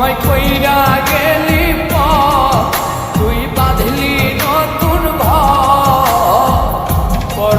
আমায় কইরা গেলি প তুই বাঁধলি নতুন ঘর। পর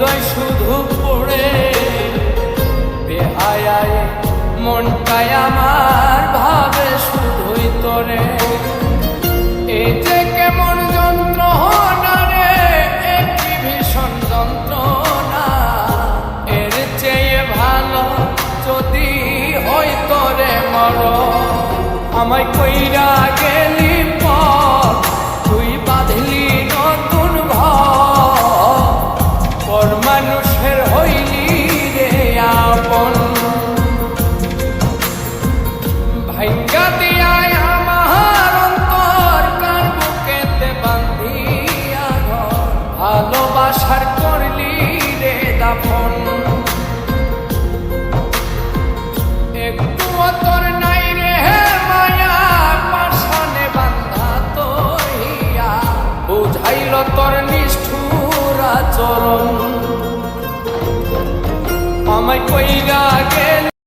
হৃদয় শুধু পড়ে। বেহায় মনটাই আমার ভাবে শুধুই তোরে। এই যে কেমন ভীষণ যন্ত্রণা। এর চেয়ে ভালো যদি আমায় কইরা গেলি আমায় কইরা গেল